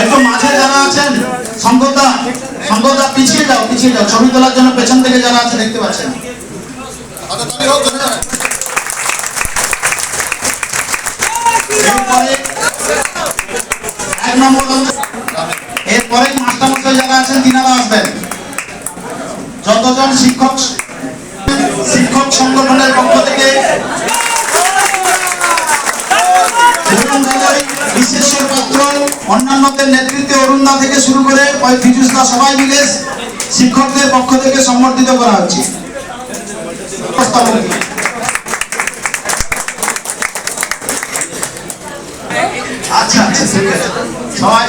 একটু মাঝে যারা আছেন সম্পদা সম্পদা পিছিয়ে যাও পিছিয়ে যাও। ছবি তোলার জন্য পেছন থেকে যারা আছে, দেখতে পাচ্ছেন। এক নম্বর এরপরে মাস্টারমশাই যারা আছেন, তিনারা আসবেন। যতজন শিক্ষক অন্যান্যদের নেতৃত্বে অরুণদা থেকে শুরু করে ফিজুসদা সবাই মিলে শিক্ষকদের পক্ষ থেকে সম্বর্ধিত করা হচ্ছে। আচ্ছা আচ্ছা সবাই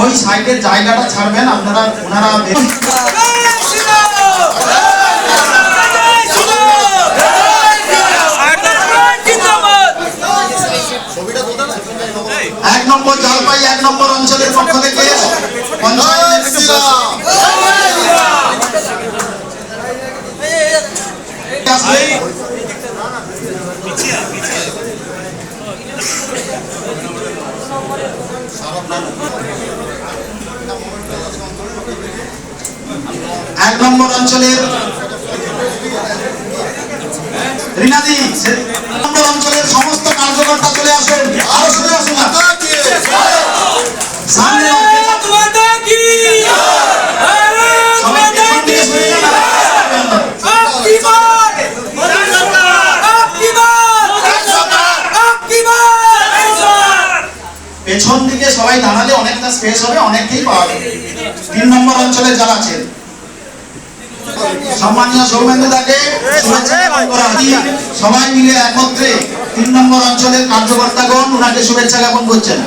ওই সাইডের জায়গাটা ছাড়বেন, আপনারা ওনারা এক নম্বর জলপাই এক নম্বর অঞ্চলের পক্ষ থেকে। এক নম্বর অঞ্চলের রিনাদি নম্বর অঞ্চলের পেছন দিকে সবাই দাঁড়ালে অনেকটা স্পেস হবে, অনেককেই পাওয়া যাবে। তিন নম্বর অঞ্চলে যারা আছেন, সম্মানীয় সৌমেন্দ্র। সবাই মিলে একত্রে তিন নম্বর অঞ্চলের কার্যকর্তাগণ ওনাকে শুভেচ্ছা জ্ঞাপন করছেন।